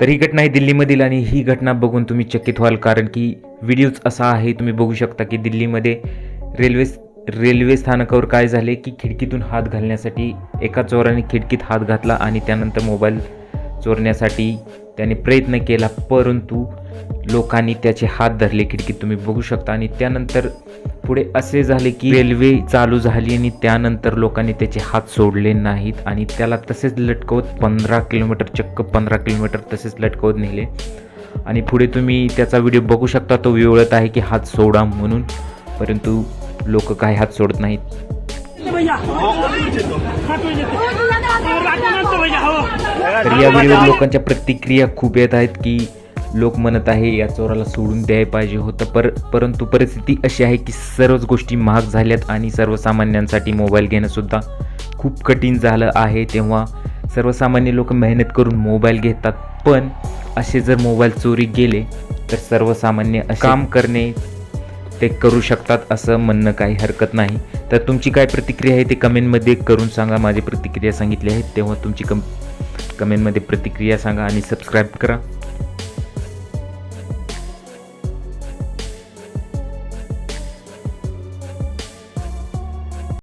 तर ही घटना आहे दिल्लीमधील आणि ही घटना बघून तुम्ही चकित व्हाल. कारण की व्हिडिओज असा आहे तुम्ही बघू शकता की दिल्लीमध्ये रेल्वे रेल्वे स्थानकावर काय झाले की खिडकीतून हात घालण्यासाठी एका चोराने खिडकीत हात घातला आणि त्यानंतर मोबाईल चोरण्यासाठी त्याने प्रयत्न केला परंतु लोकांनी त्याचे हात धरले. खिडकीत तुम्ही बघू शकता आणि त्यानंतर पुढे असे झाले की रेल्वे चालू झाली आणि त्यानंतर लोकांनी त्याचे हात सोडले नाहीत आणि त्याला तसेच लटकवत पंधरा किलोमीटर चक्क पंधरा किलोमीटर तसेच लटकवत नेले. आणि पुढे तुम्ही त्याचा व्हिडिओ बघू शकता तो विवळत आहे की हात सोडा म्हणून. परंतु लोक काही हात सोडत नाहीत. तर या व्हिडिओवर लोकांच्या प्रतिक्रिया खूप येत आहेत की लोक म्हणत आहे या चोराला सोडून द्यायला पाहिजे होतं. पर परंतु परिस्थिती अशी आहे की सर्वच गोष्टी महाग झाल्यात आणि सर्वसामान्यांसाठी मोबाईल घेणंसुद्धा खूप कठीण झालं आहे. तेव्हा सर्वसामान्य लोक मेहनत करून मोबाईल घेतात. पण असे जर मोबाईल चोरी गेले तर सर्वसामान्य काम करणे ते करू शकतात असं म्हणणं काही हरकत नाही. तर तुमची काय प्रतिक्रिया आहे ते कमेंटमध्ये करून सांगा. माझी प्रतिक्रिया सांगितली आहे. तेव्हा तुमची कम कमेंटमध्ये प्रतिक्रिया सांगा आणि सबस्क्राईब करा.